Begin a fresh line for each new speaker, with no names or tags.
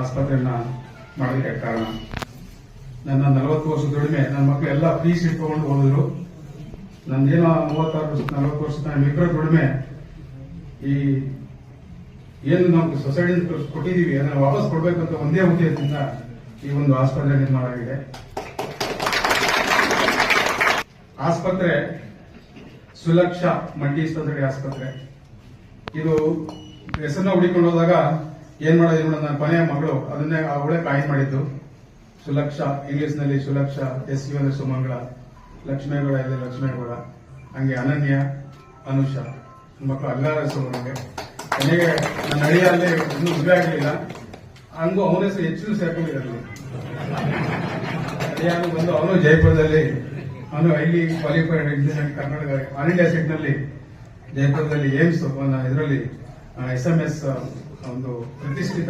ಆಸ್ಪತ್ರೆಯನ್ನ ಮಾಡೋದಕ್ಕೆ ಕಾರಣ. ನನ್ನ ನಲವತ್ತು ವರ್ಷ ದುಡಿಮೆ ನನ್ನ ಮಕ್ಕಳು ಎಲ್ಲ ಫೀಸ್ ಇಟ್ಕೊಂಡು ಹೋದ್ರು. ನಂದೇನೋ ಮೂವತ್ತಾರು ವರ್ಷ ನಲವತ್ತು ವರ್ಷ ನಮ್ಮಿಬ್ಬರ ದುಡಿಮೆ ಈ ಏನು ನಾವು ಸೊಸೈಟಿಯಿಂದ ಕೊಟ್ಟಿದ್ದೀವಿ, ಅದನ್ನ ವಾಪಸ್ ಕೊಡ್ಬೇಕು ಅಂತ ಒಂದೇ ಉದ್ದೇಶದಿಂದ ಈ ಒಂದು ಆಸ್ಪತ್ರೆ ನಿರ್ಮಾಣ ಆಗಿದೆ. ಆಸ್ಪತ್ರೆ ಸುಲಕ್ಷ ಮಲ್ಟಿ ಸ್ಪೆಷಾಲಿಟಿ ಆಸ್ಪತ್ರೆ. ಇದು ಹೆಸರನ್ನ ಹುಡಿಕೊಂಡು ಹೋದಾಗ ಏನ್ ಮಾಡೋದು ಏನ್ ನನ್ನ ಕೊನೆಯ ಮಗಳು. ಅದನ್ನೇ ಅವಳೇ ಕಾಯಿನ್ ಮಾಡಿದ್ದು. ಸುಲಕ್ಷ ಇಂಗ್ಲಿಷ್ನಲ್ಲಿ ಸುಲಕ್ಷ ಎಸ್ ಯು ಅಂದ್ರೆ ಸುಮಂಗಳ, ಲಕ್ಷ್ಮೇಗೌಡ ಇದೆ ಲಕ್ಷ್ಮೇಗೌಡ, ಹಂಗೆ ಅನನ್ಯ, ಅನುಷ. ಮಕ್ಕಳು ಅಲ್ಲಾರ ಹೆಸರು ನನಗೆ. ನನಗೆ ನನ್ನ ಅಳಿಯ ಅಲ್ಲಿ ಇನ್ನೂ ಮದುವೆ ಆಗಲಿಲ್ಲ ಹಂಗೂ ಅವನ ಹೆಸರು ಹೆಚ್ಚು ಸೇರ್ಕೊಂಡಿರಲಿ ಅಳಿಯಾನು ಬಂದು ಅವನು ಜೈಪುರದಲ್ಲಿ, ಅವನು highly qualified engineering Karnataka all India ಸೆಟ್ನಲ್ಲಿ ಜೈಪುರದಲ್ಲಿ ಏಮ್ಸ್ ಇದರಲ್ಲಿ ಎಸ್ ಎಂ ಎಸ್ ಒಂದು ಪ್ರತಿಷ್ಠಿತ